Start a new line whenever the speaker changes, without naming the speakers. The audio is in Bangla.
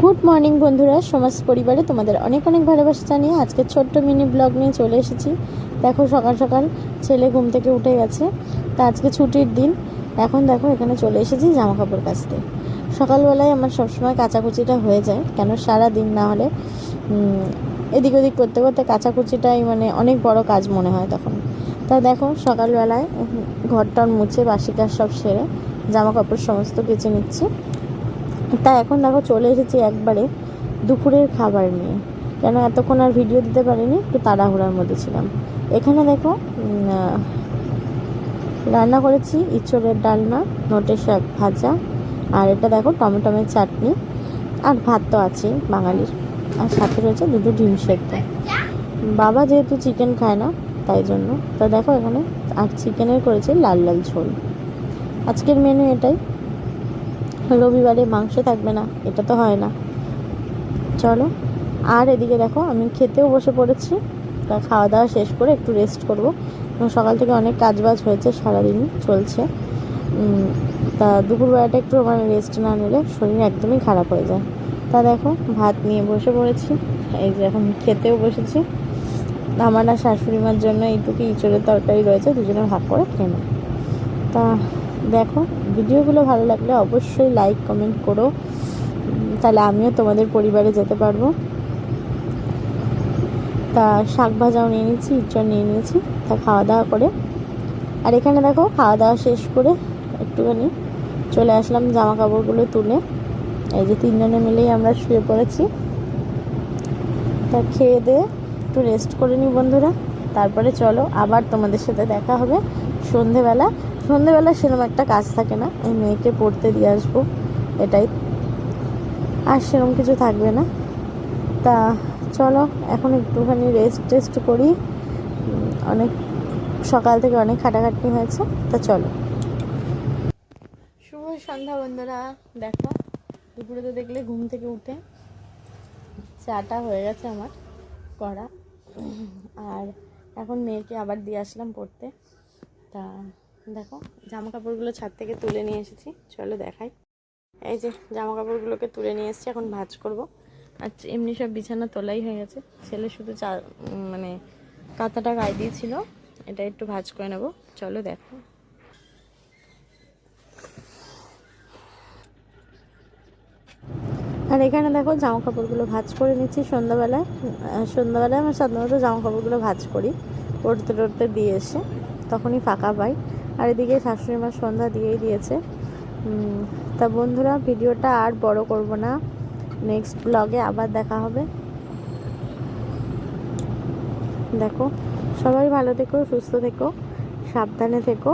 গুড মর্নিং বন্ধুরা। সমাজ পরিবারে তোমাদের অনেক অনেক ভালোবাসা জানিয়ে আজকে ছোট্ট মিনি ব্লগ নিয়ে চলে এসেছি। দেখো সকাল সকাল ছেলে ঘুম থেকে উঠে গেছে। তা আজকে ছুটির দিন। এখন দেখো এখানে চলে এসেছি জামা কাপড় কাচতে। সকালবেলায় আমার সবসময় কাচাকুচিটা হয়ে যায় কেন সারা দিন না হলে। এদিক ওদিক করতে করতে কাচাকুচিটাই মানে অনেক বড় কাজ মনে হয় তখন। তা দেখো সকালবেলায় উম, ঘরটার মুছে বাসি সব সেরে জামা কাপড় সমস্ত কেচে নিচ্ছি। তা এখন দেখো চলে এসেছি একবারে দুপুরের খাবার নিয়ে। কেন এতক্ষণ আর ভিডিও দিতে পারিনি, একটু তাড়াহুড়ার মধ্যে ছিলাম। এখানে দেখো রান্না করেছি ইঁচড়ের ডালনা, নোটে শাক ভাজা, আর এটা দেখো টমেটোমের চাটনি, আর ভাত তো আছেই বাঙালির। আর সাথে রয়েছে দুটো ডিম সেদ্ধ। বাবা যেহেতু চিকেন খায় না, তাই জন্য। তো দেখো এখানে আর চিকেনের করেছে লাল লাল ঝোল। আজকের মেনু এটাই। রবিবারে মাংস থাকবে না, এটা তো হয় না। চলো, আর এদিকে দেখো, আমি খেতেও বসে পড়েছি। তা খাওয়া দাওয়া শেষ করে একটু রেস্ট করব। সকাল থেকে অনেক কাজ বাজ হয়েছে, সারাদিনই চলছে। তা দুপুরবেলাটা একটু আমার রেস্ট না নিলে শরীর একদমই খারাপ হয়ে যায়। তা দেখো, ভাত নিয়ে বসে পড়েছি। এই যে এখন খেতেও বসেছি। আমার আর শাশুড়ি মার জন্য এইটুকু ইঁচড়ের তরকারি রয়েছে, দুজনে ভাগ করে খেয়ে তা দেখো, ভিডিওগুলো ভালো লাগলে অবশ্যই লাইক কমেন্ট করো। তাহলে আমিও তোমাদের পরিবারে যেতে পারব। তা শাক ভাজাও নিয়ে নিয়েছি, ইঁচড় নিয়ে নিয়েছি, তা খাওয়া দাওয়া করে। আর এখানে দেখো, খাওয়া দাওয়া শেষ করে একটুখানি চলে আসলাম জামা কাপড়গুলো তুলে। এই যে তিনজনে মিলেই আমরা শুয়ে পড়েছি। তা খেয়ে দিয়ে একটু রেস্ট করে নিই বন্ধুরা। তারপরে চলো আবার তোমাদের সাথে দেখা হবে সন্ধেবেলা। সন্ধেবেলা সেরকম একটা কাজ থাকে না। ওই মেয়েকে পড়তে দিয়ে আসব, এটাই। আর সেরকম কিছু থাকবে না। তা চলো, এখন একটুখানি রেস্ট টেস্ট করি। অনেক, সকাল থেকে অনেক খাটাখাটনি হয়েছে, তা চলো। শুভ সন্ধ্যা বন্ধুরা, দেখো, দুপুরে তো দেখলে ঘুম থেকে উঠে। চাটা হয়ে গেছে আমার করা আর এখন মেয়েকে আবার দিয়ে আসলাম পড়তে। তা দেখো জামা কাপড়গুলো ছাদ থেকে তুলে নিয়ে এসেছি। চলো দেখাই। এই যে জামা কাপড়গুলোকে তুলে নিয়ে এসেছি, এখন ভাজ করব। আর এমনি সব বিছানা তোলাই হয়ে গেছে। ছেলে শুধু চা মানে কাঁথাটা গায়ে দিয়েছিল। এটা একটু ভাজ করে নেব। চলো দেখো। আর এখানে দেখো জামা কাপড়গুলো ভাঁজ করে নিচ্ছি সন্ধ্যাবেলায়। সন্ধ্যাবেলায় আমার সাধারণত জামা কাপড়গুলো ভাঁজ করি। পড়তে টড়তে দিয়ে এসে তখনই ফাঁকা পাই। আর এদিকে শাশুড়ি মা সন্ধ্যা দিয়েই দিয়েছে। তা বন্ধুরা, ভিডিওটা আর বড় করব না। নেক্সট ব্লগে আবার দেখা হবে। দেখো, সবাই ভালো থেকো, সুস্থ থেকো, সাবধানে থেকো।